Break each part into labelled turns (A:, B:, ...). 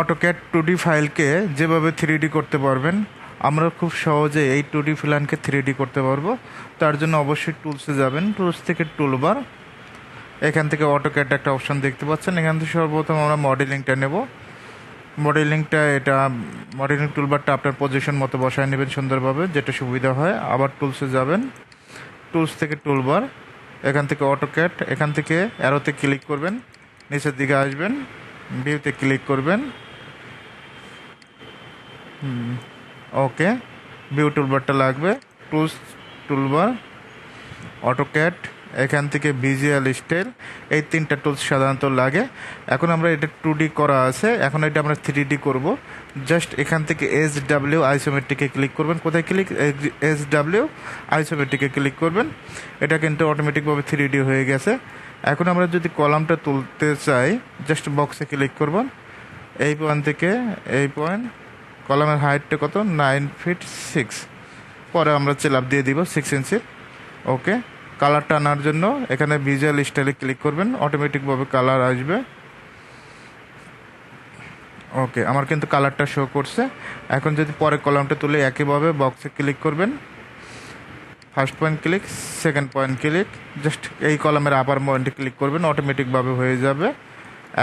A: AutoCAD two D ফাইলকে যেভাবে three D করতে পারবেন, আমরা খুব সহজে এই টু ডি প্ল্যানকে থ্রি ডি করতে পারব। তার জন্য অবশ্যই টুলসে যাবেন টুলস থেকে টুলবার এখান থেকে অটোক্যাড একটা অপশন দেখতে পাচ্ছেন। এখান থেকে সর্বপ্রথম আমরা মডেলিংটা নেব। মডেলিংটা এটা মডেলিং টুলবারটা আপনার পজিশন মতো বসায় নেবেন সুন্দরভাবে, যেটা সুবিধা হয়। আবার টুলসে যাবেন। টুলস থেকে টুলবার এখান থেকে অটোক্যাট এখান থেকে অ্যারোতে ক্লিক করবেন, নিচের দিকে আসবেন। ভিউতে ক্লিক করবেন। ওকে। ভিউ টুলবারটা লাগবে। Tools toolbar AutoCAD. এখান থেকে ভিজুয়াল স্টাইল, এই তিনটা টুলস সাধারণত লাগে। এখন আমরা এটা টু ডি করা আছে। এখন এটা আমরা থ্রি ডি করব। জাস্ট এখান থেকে এস ডাব্লিউ আইসোমেট্রিকে ক্লিক করবেন। কোথায় ক্লিক এস ডাব্লিউ আইসোমেট্রিকে ক্লিক করবেন। এটা কিন্তু অটোমেটিকভাবে থ্রি ডি হয়ে গেছে। এখন আমরা যদি কলামটা তুলতে চাই জাস্ট বক্সে ক্লিক করবেন এই পয়েন্ট থেকে এই পয়েন্ট কলামের হাইটটা কত? নাইন ফিট সিক্স পরে আমরা চেলাপ দিয়ে দিব সিক্স ইঞ্চির ওকে কালারটা আনার জন্য এখানে ভিজুয়াল স্টাইলে ক্লিক করবেন অটোমেটিকভাবে কালার আসবে। ওকে, আমার কিন্তু কালারটা শো করছে। এখন যদি পরে কলামটা তুলে একইভাবে বক্সে ক্লিক করবেন। First point click second point click just এই কলামের আপার পয়েন্টে ক্লিক করবেন অটোমেটিকভাবে হয়ে যাবে।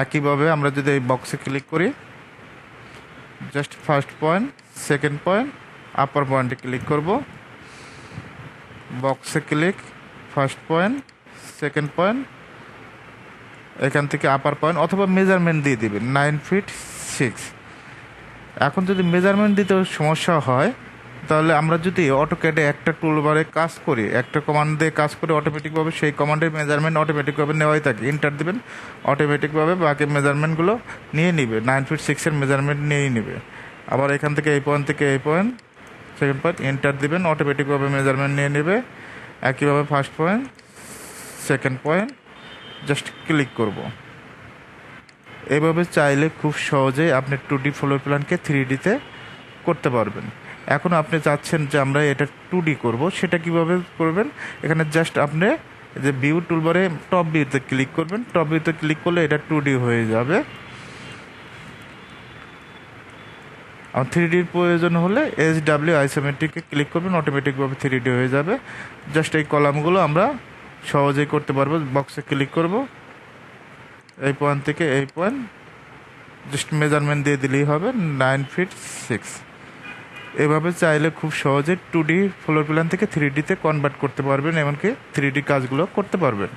A: একইভাবে আমরা যদি এই বক্সে ক্লিক করি just first point second point upper পয়েন্টে ক্লিক করব। বক্সে click first point, second point, এখান থেকে আপার পয়েন্ট অথবা মেজারমেন্ট দিয়ে দিবেন নাইন ফিট সিক্স এখন যদি মেজারমেন্ট দিতে সমস্যা হয়, তাহলে আমরা যদি অটোক্যাডে একটা টুলবারে কাজ করি, একটা কমান্ড দিয়ে কাজ করে অটোমেটিকভাবে সেই কমান্ডের মেজারমেন্ট অটোমেটিকভাবে নেওয়াই থাকে। ইন্টার দিবেন অটোমেটিকভাবে বাকি মেজারমেন্টগুলো নিয়ে নিবে নাইন ফিট সিক্সের মেজারমেন্ট নিয়েই নিবে। আবার এখান থেকে এই পয়েন্ট থেকে এই পয়েন্ট সেকেন্ড পয়েন্ট ইন্টার দিবেন অটোমেটিকভাবে মেজারমেন্ট নিয়ে নেবে। একইভাবে first point second point just click করব। এভাবে চাইলে খুব সহজেই আপনি টু ডি ফ্লোর প্ল্যানকে থ্রি ডিতে করতে পারবেন। এখন আপনি চাচ্ছেন যে আমরা এটা টু ডি করব, সেটা কীভাবে করবেন? এখানে জাস্ট আপনি যে ভিউ টুলবারে টপ ভিউতে ক্লিক করবেন। টপ ভিউতে ক্লিক করলে এটা টু ডি হয়ে যাবে। আর থ্রি ডির প্রয়োজন হলে এস ডাব্লিউ আইসোমেট্রিকে ক্লিক করবেন অটোমেটিকভাবে থ্রি ডি হয়ে যাবে। জাস্ট এই কলামগুলো আমরা সহজেই করতে পারব বক্সে ক্লিক করব। এই পয়েন্ট থেকে এই পয়েন্ট জাস্ট মেজারমেন্ট দিয়ে দিলেই হবে নাইন ফিট সিক্স এভাবে চাইলে খুব সহজে টু ডি ফ্লোর প্ল্যান থেকে থ্রি ডিতে কনভার্ট করতে পারবেন, এমনকি থ্রি ডি কাজগুলো করতে পারবেন।